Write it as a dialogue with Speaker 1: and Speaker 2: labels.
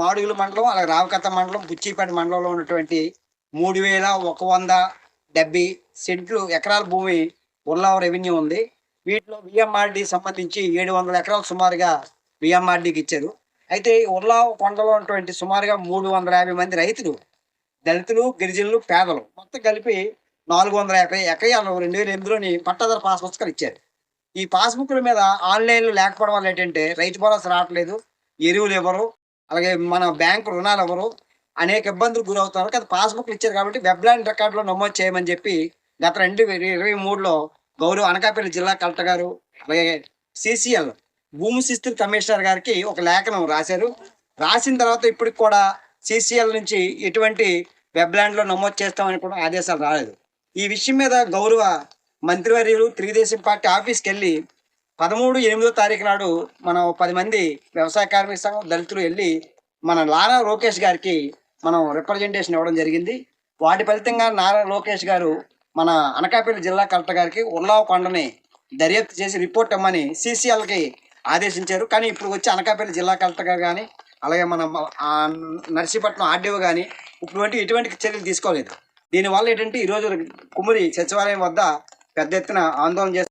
Speaker 1: మాడుగుల మండలం అలాగే రావకత్త మండలం బుచ్చిపేట మండలంలో ఉన్నటువంటి మూడు వేల ఒక వంద డెబ్బై సెంట్లు ఎకరాల భూమి ఉల్లావ రెవెన్యూ ఉంది. వీటిలో విఎంఆర్డి సంబంధించి ఏడు వందల ఎకరాలు సుమారుగా విఎంఆర్డికి ఇచ్చారు. అయితే ఉల్లావ కొండలో ఉన్నటువంటి సుమారుగా మూడు వందల యాభై మంది రైతులు దళితులు గిరిజనులు పేదలు మొత్తం కలిపి నాలుగు వందల యాభై ఎకరాలు రెండు వేల ఎనిమిదిలోని పట్టాదారు పాస్ పుస్తకాలు ఇచ్చారు. ఈ పాస్బుక్ల మీద ఆన్లైన్లో లేకపోవడం వల్ల ఏంటంటే రైతు భరోసా రావట్లేదు ఎరువులు ఇవ్వరు. అలాగే మన బ్యాంకు రుణాలు ఎవరు అనేక ఇబ్బందులు గురవుతారు కదా పాస్బుక్లు ఇచ్చారు కాబట్టి వెబ్లాండ్ రికార్డులో నమోదు చేయమని చెప్పి గత రెండు వేల ఇరవై మూడులో గౌరవ అనకాపల్లి జిల్లా కలెక్టర్ గారు అలాగే సిసిఎల్ భూమి శిస్తు కమిషనర్ గారికి ఒక లేఖనం రాశారు. రాసిన తర్వాత ఇప్పటికి కూడా సిసిఎల్ నుంచి ఎటువంటి వెబ్లాండ్లో నమోదు చేస్తామని కూడా ఆదేశాలు రాలేదు. ఈ విషయం మీద గౌరవ మంత్రివర్యులు తెలుగుదేశం పార్టీ ఆఫీస్కి వెళ్ళి పదమూడు ఎనిమిదో తారీఖు నాడు మనం పది మంది వ్యవసాయ కార్మిక సంఘం దళితులు వెళ్ళి మన నారా లోకేష్ గారికి మనం రిప్రజెంటేషన్ ఇవ్వడం జరిగింది. వాటి ఫలితంగా నారా లోకేష్ గారు మన అనకాపల్లి జిల్లా కలెక్టర్ గారికి ఉల్లావ కొండని దర్యాప్తు చేసి రిపోర్ట్ ఇమ్మని సీసీఎల్కి ఆదేశించారు. కానీ ఇప్పుడు వచ్చి అనకాపల్లి జిల్లా కలెక్టర్ గారు కానీ అలాగే మన నర్సీపట్నం ఆర్డీఓ కానీ ఇటువంటి ఎటువంటి చర్యలు తీసుకోలేదు. దీనివల్ల ఏంటంటే ఈరోజు కుమ్మరి సచివాలయం వద్ద పెద్ద ఎత్తున ఆందోళన చేస్తారు